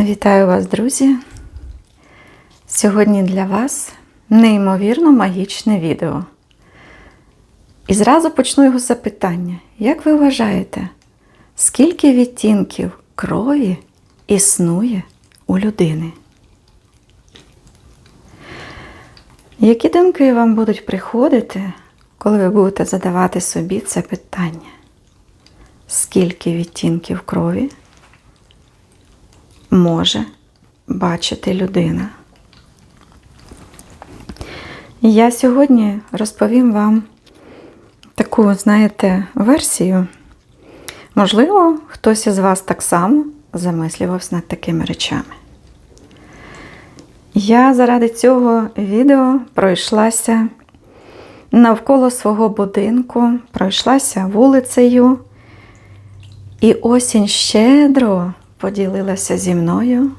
Вітаю вас, друзі! Сьогодні для вас неймовірно магічне відео. І зразу почну його запитання. Як ви вважаєте, скільки відтінків крові існує у людини? Які думки вам будуть приходити, коли ви будете задавати собі це питання? Скільки відтінків крові може бачити людина? Я сьогодні розповім вам таку, знаєте, версію. Можливо, хтось із вас так само замислювався над такими речами. Я заради цього відео пройшлася навколо свого будинку, пройшлася вулицею, і осінь щедро поділилася зі мною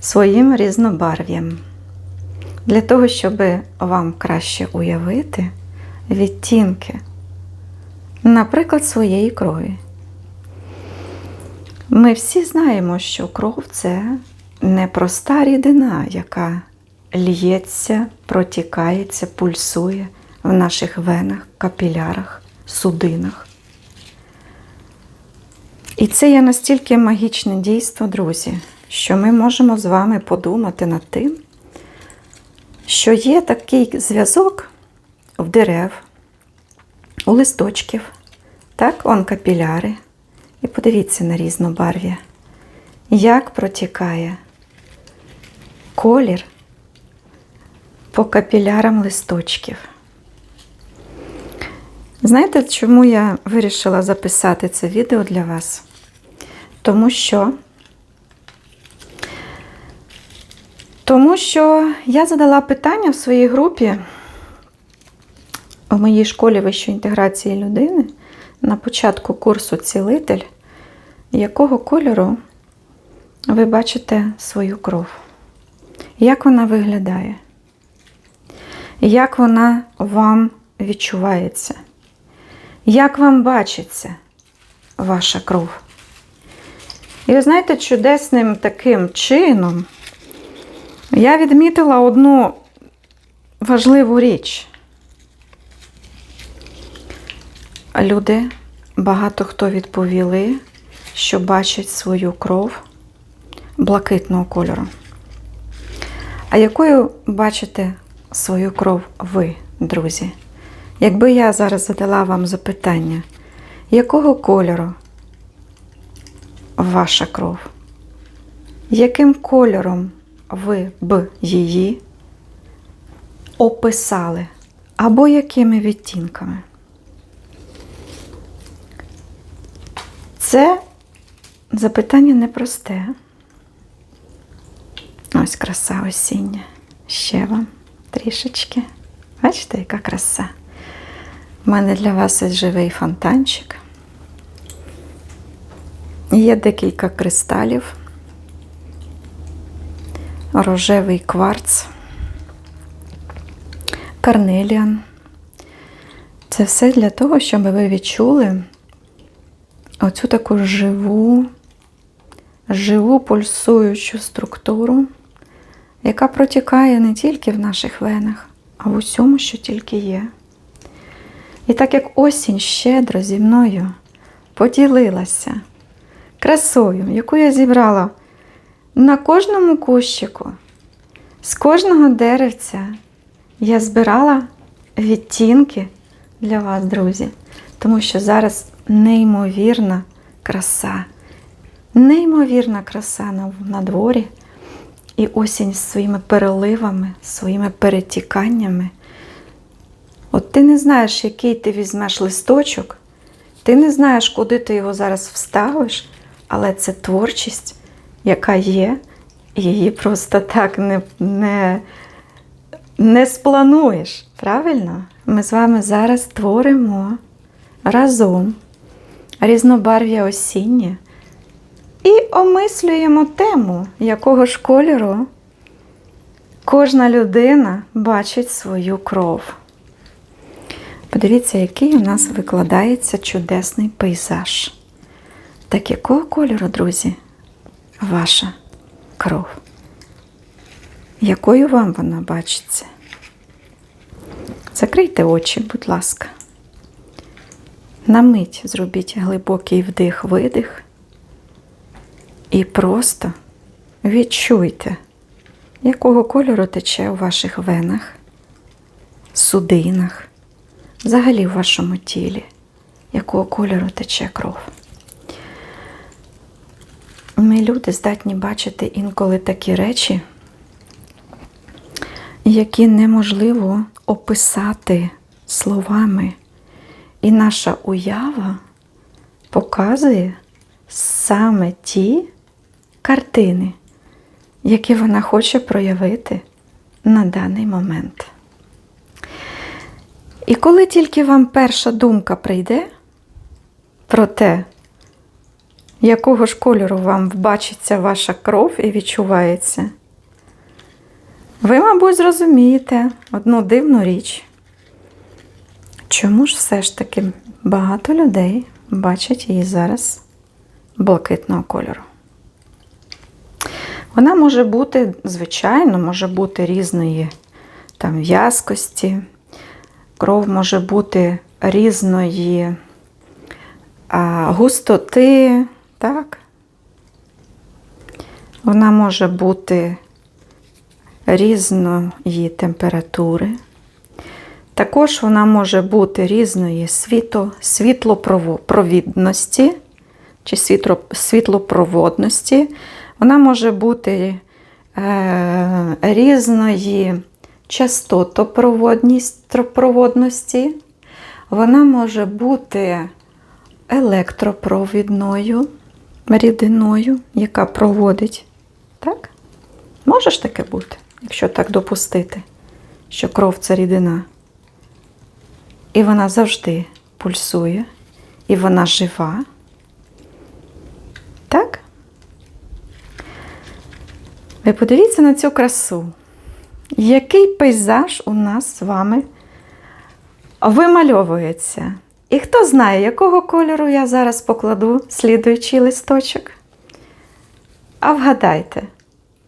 своїм різнобарв'ям. Для того, щоб вам краще уявити відтінки, наприклад, своєї крові. Ми всі знаємо, що кров це непроста рідина, яка л'ється, протікається, пульсує в наших венах, капілярах, судинах. І це є настільки магічне дійство, друзі, що ми можемо з вами подумати над тим, що є такий зв'язок в дерев, у листочків, так, он капіляри. І подивіться на різнобарв'я, як протікає колір по капілярам листочків. Знаєте, чому я вирішила записати це відео для вас? Тому що тому що я задала питання в своїй групі в моїй школі вищої інтеграції людини на початку курсу цілитель, якого кольору ви бачите свою кров? Як вона виглядає? Як вона вам відчувається? Як вам бачиться ваша кров? І ви знаєте, чудесним таким чином я відмітила одну важливу річ. Люди, багато хто відповіли, що бачать свою кров блакитного кольору. А якою бачите свою кров ви, друзі? Якби я зараз задала вам запитання, якого кольору ваша кров? Яким кольором ви б її описали? Або якими відтінками? Це запитання непросте. Ось краса осіння. Ще вам трішечки. Бачите, яка краса? У мене для вас ось живий фонтанчик. Є декілька кристалів, рожевий кварц, карнеліан. Це все для того, щоб ви відчули оцю таку живу, живу пульсуючу структуру, яка протікає не тільки в наших венах, а в усьому, що тільки є. І так як осінь щедро зі мною поділилася красою, яку я зібрала на кожному кущику, з кожного деревця, я збирала відтінки для вас, друзі, тому що зараз неймовірна краса, неймовірна краса на, дворі. І осінь з своїми переливами, своїми перетіканнями. От ти не знаєш, який ти візьмеш листочок, ти не знаєш, куди ти його зараз вставиш, але це творчість, яка є, її просто так не, не, не сплануєш. Правильно? Ми з вами зараз творимо разом різнобарв'я осіннє і омислюємо тему, якого ж кольору кожна людина бачить свою кров. Подивіться, який у нас викладається чудесний пейзаж. Так якого кольору, друзі, ваша кров. Якою вам вона бачиться? Закрийте очі, будь ласка. На мить зробіть глибокий вдих-видих і просто відчуйте, якого кольору тече у ваших венах, судинах, взагалі в вашому тілі, якого кольору тече кров. Ми, люди, здатні бачити інколи такі речі, які неможливо описати словами. І наша уява показує саме ті картини, які вона хоче проявити на даний момент. І коли тільки вам перша думка прийде про те, якого ж кольору вам бачиться ваша кров і відчувається, ви, мабуть, зрозумієте одну дивну річ. Чому ж все ж таки багато людей бачать її зараз блакитного кольору? Вона може бути, звичайно, може бути різної там в'язкості, кров може бути різної а, густоти, так? Вона може бути різної температури. Також вона може бути різної світло, світлопровідності чи світло, світлопроводності. Вона може бути е, різної частотопроводності. Вона може бути електропровідною рідиною, яка проводить. Так? Може ж таке бути, якщо так допустити, що кров це рідина. І вона завжди пульсує, і вона жива. Так? Ви подивіться на цю красу. Який пейзаж у нас з вами вимальовується? І хто знає, якого кольору я зараз покладу слідуючий листочок? А вгадайте,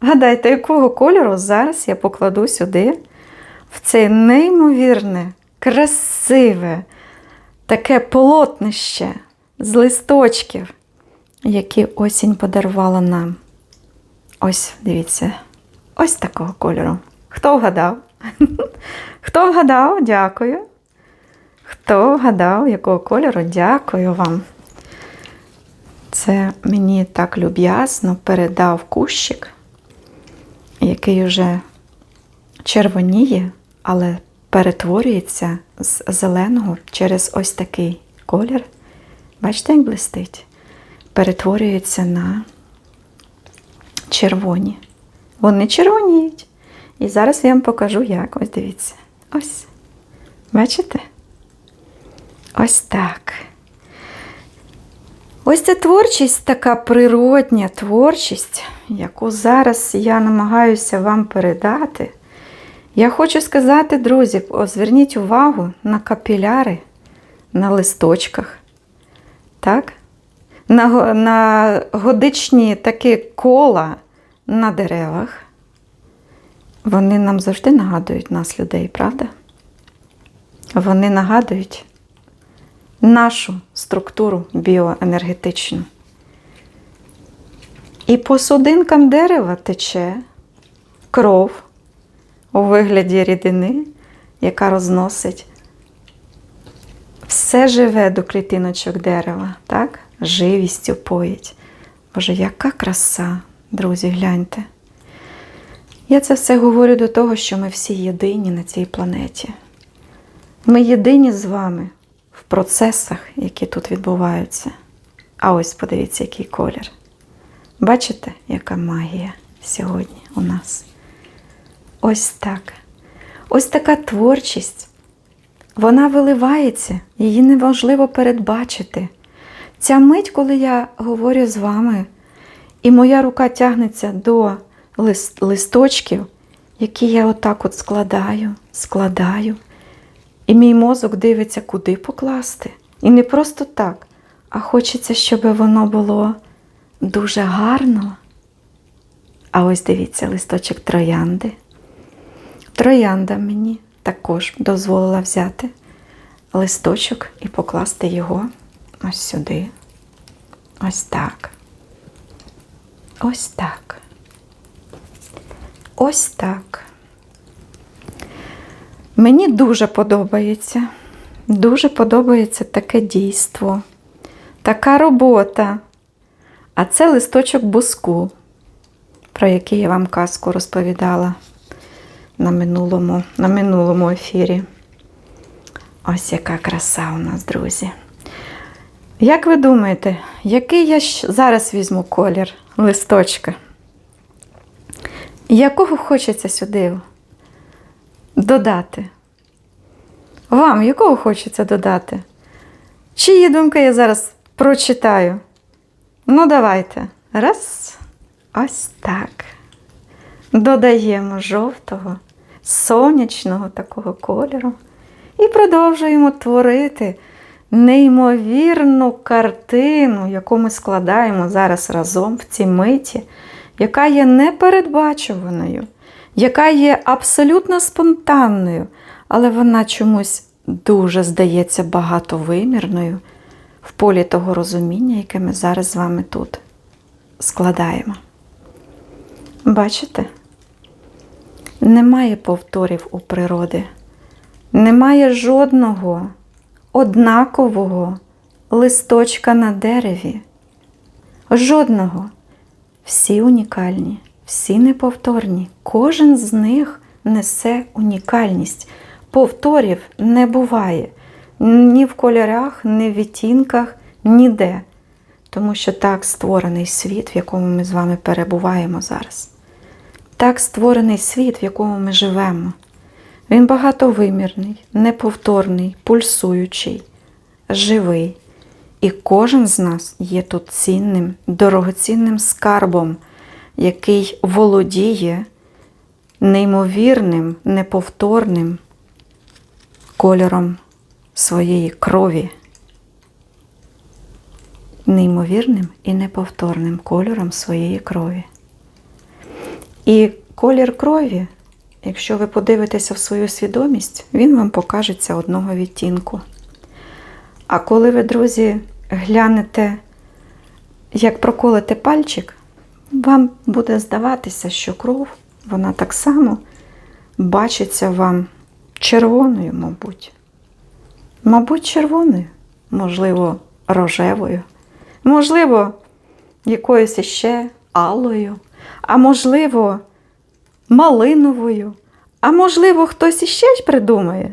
вгадайте, якого кольору зараз я покладу сюди, в це неймовірне, красиве, таке полотнище з листочків, які осінь подарувала нам. Ось, дивіться, ось такого кольору. Хто вгадав? Хто вгадав? Дякую. Хто вгадав, якого кольору? Дякую вам. Це мені так люб'язно передав кущик, який вже червоніє, але перетворюється з зеленого через ось такий колір. Бачите, як блистить? Перетворюється на червоні. Вони червоніють. І зараз я вам покажу, як. Ось дивіться. Ось. Бачите? Ось так. Ось ця творчість, така природня творчість, яку зараз я намагаюся вам передати. Я хочу сказати, друзі, зверніть увагу на капіляри на листочках. Так? На, на годичні такі кола на деревах. Вони нам завжди нагадують нас, людей, правда? Вони нагадують нашу структуру біоенергетичну. І по судинкам дерева тече кров у вигляді рідини, яка розносить все живе до клітиночок дерева, так? живістю поїть. Боже, яка краса, друзі, гляньте. Я це все говорю до того, що ми всі єдині на цій планеті. Ми єдині з вами процесах, які тут відбуваються. А ось подивіться, який колір. Бачите, яка магія сьогодні у нас? Ось так. Ось така творчість. Вона виливається, її неможливо передбачити. Ця мить, коли я говорю з вами, і моя рука тягнеться до лист, листочків, які я отак от складаю, складаю. І мій мозок дивиться, куди покласти. І не просто так, а хочеться, щоб воно було дуже гарно, А ось дивіться, листочок троянди. Троянда мені також дозволила взяти листочок і покласти його ось сюди. Ось так. Ось так. Ось так. Мені дуже подобається. Дуже подобається таке дійство, така робота. А це листочок буску, про який я вам казку розповідала на минулому, на минулому ефірі. Ось яка краса у нас, друзі. Як ви думаєте, який я зараз візьму колір листочка? Якого хочеться сюди додати? Вам якого хочеться додати? Чиї думки я зараз прочитаю? Ну, давайте. Раз. Ось так. Додаємо жовтого, сонячного такого кольору і продовжуємо творити неймовірну картину, яку ми складаємо зараз разом в цій миті, яка є непередбачуваною, яка є абсолютно спонтанною, але вона чомусь дуже здається багатовимірною в полі того розуміння, яке ми зараз з вами тут складаємо. Бачите? Немає повторів у природи, немає жодного однакового листочка на дереві. Жодного. Всі унікальні, всі неповторні. Кожен з них несе унікальність. Повторів не буває ні в кольорах, ні в відтінках, ніде. Тому що так створений світ, в якому ми з вами перебуваємо зараз. Так створений світ, в якому ми живемо. Він багатовимірний, неповторний, пульсуючий, живий. І кожен з нас є тут цінним, дорогоцінним скарбом, який володіє неймовірним, неповторним кольором своєї крові. Неймовірним і неповторним кольором своєї крові. І колір крові, якщо ви подивитеся в свою свідомість, він вам покажеться одного відтінку. А коли ви, друзі, глянете, як проколите пальчик, вам буде здаватися, що кров, вона так само бачиться вам червоною, мабуть. Мабуть, червоною, можливо, рожевою, можливо, якоюсь іще алою, а можливо, малиновою, а можливо, хтось іще придумає,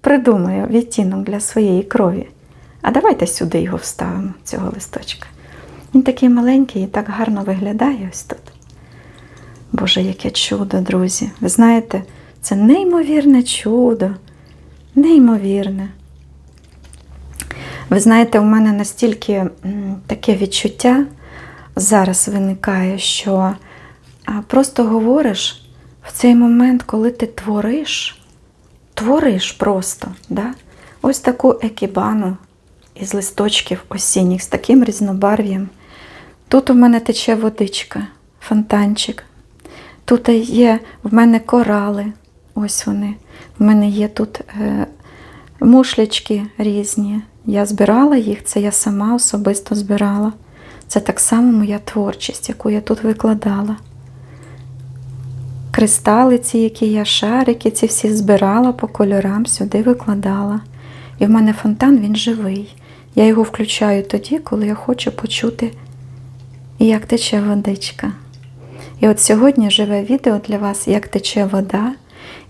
придумає відтінок для своєї крові. А давайте сюди його вставимо, цього листочка. Він такий маленький і так гарно виглядає ось тут. Боже, яке чудо, друзі! Ви знаєте, це неймовірне чудо, неймовірне. Ви знаєте, у мене настільки таке відчуття зараз виникає, що просто говориш в цей момент, коли ти твориш, твориш просто. Да? Ось таку екібану із листочків осінніх з таким різнобарв'ям. Тут у мене тече водичка, фонтанчик. Тут є в мене корали, ось вони. В мене є тут е, мушлячки різні. Я збирала їх, це я сама особисто збирала. Це так само моя творчість, яку я тут викладала. Кристали ці, які я шарики, ці всі збирала по кольорам, сюди викладала. І в мене фонтан він живий. Я його включаю тоді, коли я хочу почути, як тече водичка. І от сьогодні живе відео для вас, як тече вода,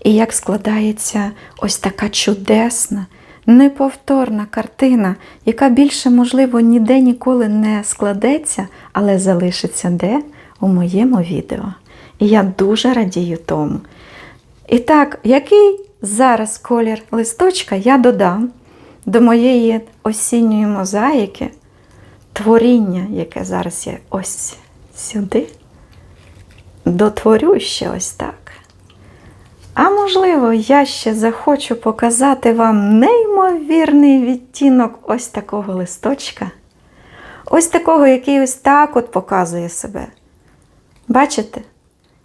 і як складається ось така чудесна, неповторна картина, яка більше, можливо, ніде ніколи не складеться, але залишиться де у моєму відео. І я дуже радію тому. І так, який зараз колір листочка я додам до моєї осінньої мозаїки, творіння, яке зараз я ось сюди, дотворю ще ось так. А можливо, я ще захочу показати вам неймовірний відтінок ось такого листочка. Ось такого, який ось так от показує себе. Бачите?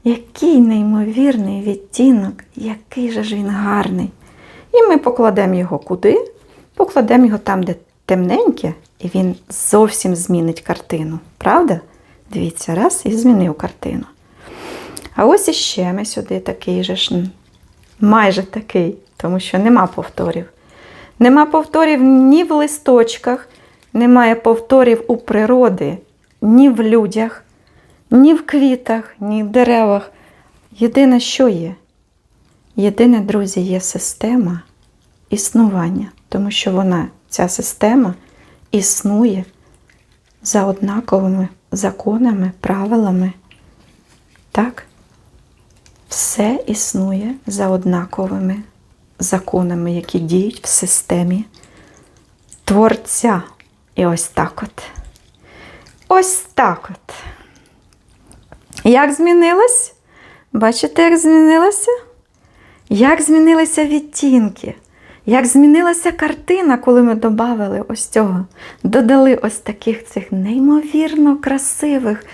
Який неймовірний відтінок, який же ж він гарний. І ми покладемо його куди? Покладемо його там, де темненьке, і він зовсім змінить картину. Правда? Дивіться, раз і змінив картину. А ось іще ми сюди такий же ж, майже такий, тому що нема повторів. Нема повторів ні в листочках, немає повторів у природі, ні в людях, ні в квітах, ні в деревах. Єдине, що є? Єдине, друзі, є система існування, тому що вона, ця система, існує за однаковими законами, правилами. Так? Все існує за однаковими законами, які діють в системі Творця. І ось так от. Ось так от. Як змінилось? Бачите, як змінилося? Як змінилися відтінки? Як змінилася картина, коли ми додали ось цього, додали ось таких цих неймовірно красивих,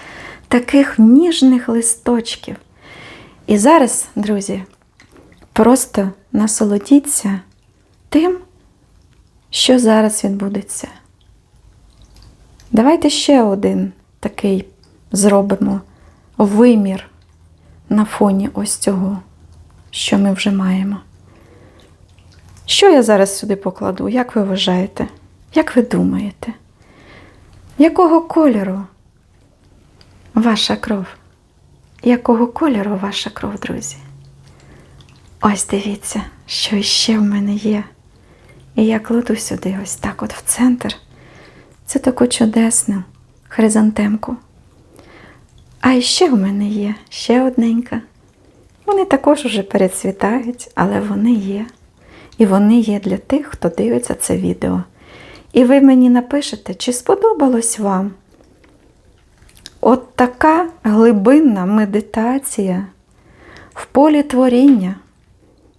таких ніжних листочків. І зараз, друзі, просто насолодіться тим, що зараз відбудеться. Давайте ще один такий зробимо вимір на фоні ось цього, що ми вже маємо. Що я зараз сюди покладу? Як ви вважаєте? Як ви думаєте? Якого кольору ваша кров? Якого кольору ваша кров, друзі? Ось дивіться, що іще в мене є. І я кладу сюди ось так от в центр. Це таку чудесну хризантемку. А іще в мене є ще одненька. Вони також уже перецвітають, але вони є. І вони є для тих, хто дивиться це відео. І ви мені напишете, чи сподобалось вам от така глибинна медитація в полі творіння,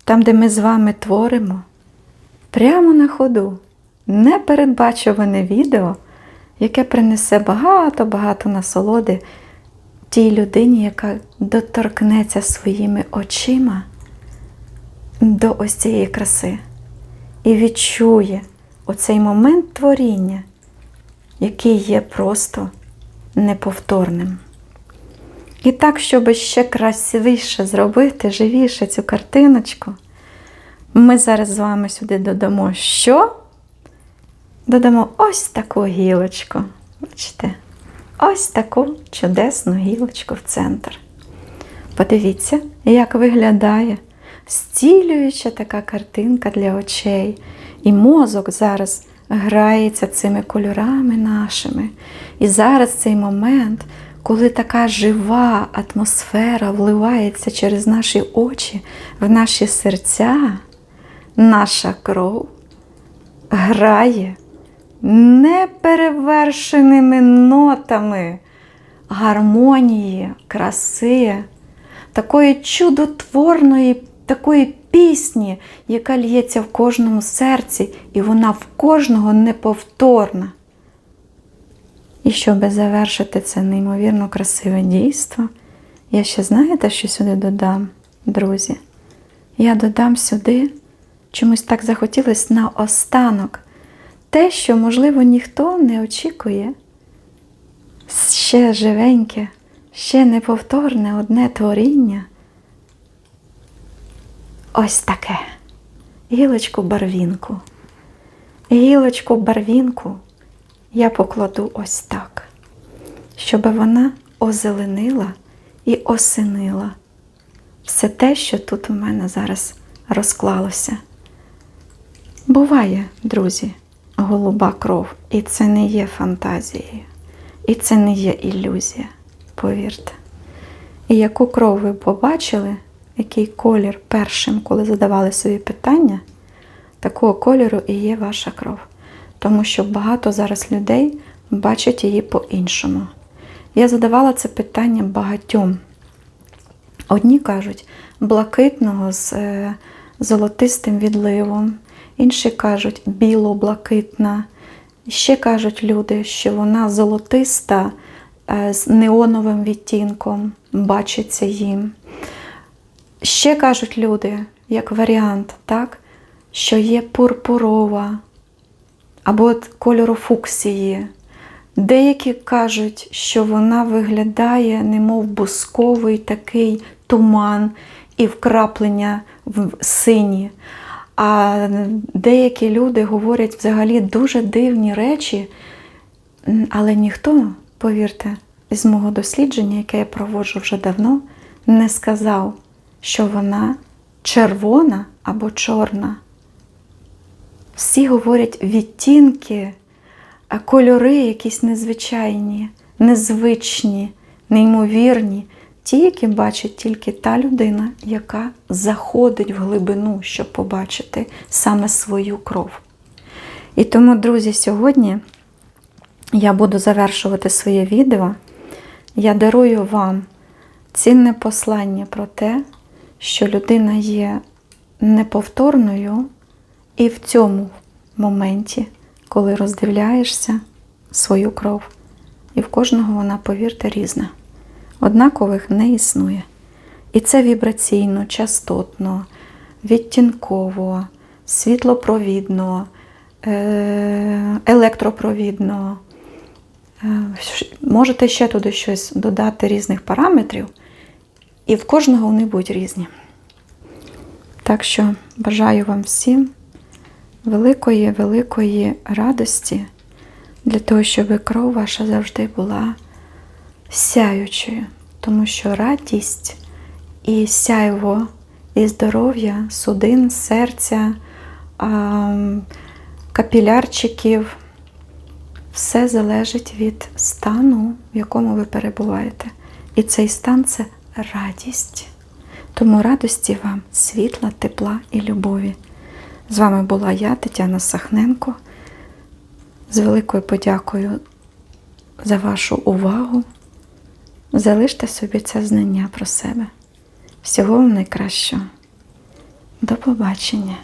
там, де ми з вами творимо, прямо на ходу, непередбачуване відео, яке принесе багато-багато насолоди тій людині, яка доторкнеться своїми очима до ось цієї краси і відчує оцей момент творіння, який є просто неповторним. І так, щоб ще красивіше зробити, живіше цю картиночку, ми зараз з вами сюди додамо що? Додамо ось таку гілочку. Бачите? Ось таку чудесну гілочку в центр. Подивіться, як виглядає зцілююча така картинка для очей. І мозок зараз грається цими кольорами нашими. І зараз цей момент, коли така жива атмосфера вливається через наші очі в наші серця, наша кров грає неперевершеними нотами гармонії, краси, такої чудотворної, такої пісні, яка лється в кожному серці, і вона в кожного неповторна. І щоб завершити це неймовірно красиве дійство, я ще знаєте, що сюди додам, друзі? Я додам сюди, чомусь так захотілося на останок, те, що, можливо, ніхто не очікує. Ще живеньке, ще неповторне одне творіння. Ось таке. Гілочку барвінку. Гілочку барвінку я покладу ось так, щоб вона озеленила і осенила все те, що тут у мене зараз розклалося. Буває, друзі, голуба кров, і це не є фантазією, і це не є ілюзія, повірте. І яку кров ви побачили, який колір першим, коли задавали собі питання, такого кольору і є ваша кров. Тому що багато зараз людей бачать її по-іншому. Я задавала це питання багатьом. Одні кажуть, блакитного з е, золотистим відливом, інші кажуть біло-блакитна. Ще кажуть люди, що вона золотиста е, з неоновим відтінком бачиться їм. Ще кажуть люди, як варіант, так, що є пурпурова або от кольору фуксії. Деякі кажуть, що вона виглядає, немов бусковий такий туман і вкраплення в сині. А деякі люди говорять взагалі дуже дивні речі, але ніхто, повірте, з мого дослідження, яке я проводжу вже давно, не сказав, що вона червона або чорна. Всі говорять відтінки, кольори якісь незвичайні, незвичні, неймовірні, ті, які бачить тільки та людина, яка заходить в глибину, щоб побачити саме свою кров. І тому, друзі, сьогодні я буду завершувати своє відео. Я дарую вам цінне послання про те, що людина є неповторною і в цьому моменті, коли роздивляєшся свою кров. І в кожного вона, повірте, різна. Однакових не існує. І це вібраційно, частотно, відтінково, світлопровідно, е, електропровідно. Е, Можете ще туди щось додати різних параметрів, і в кожного вони будуть різні. Так що бажаю вам всім великої, великої радості для того, щоб кров ваша завжди була сяючою, тому що радість і сяйво, і здоров'я, судин, серця, капілярчиків все залежить від стану, в якому ви перебуваєте. І цей стан це радість. Тому радості вам, світла, тепла і любові. З вами була я, Тетяна Сахненко. З великою подякою за вашу увагу. Залиште собі це знання про себе. Всього вам найкращого. До побачення!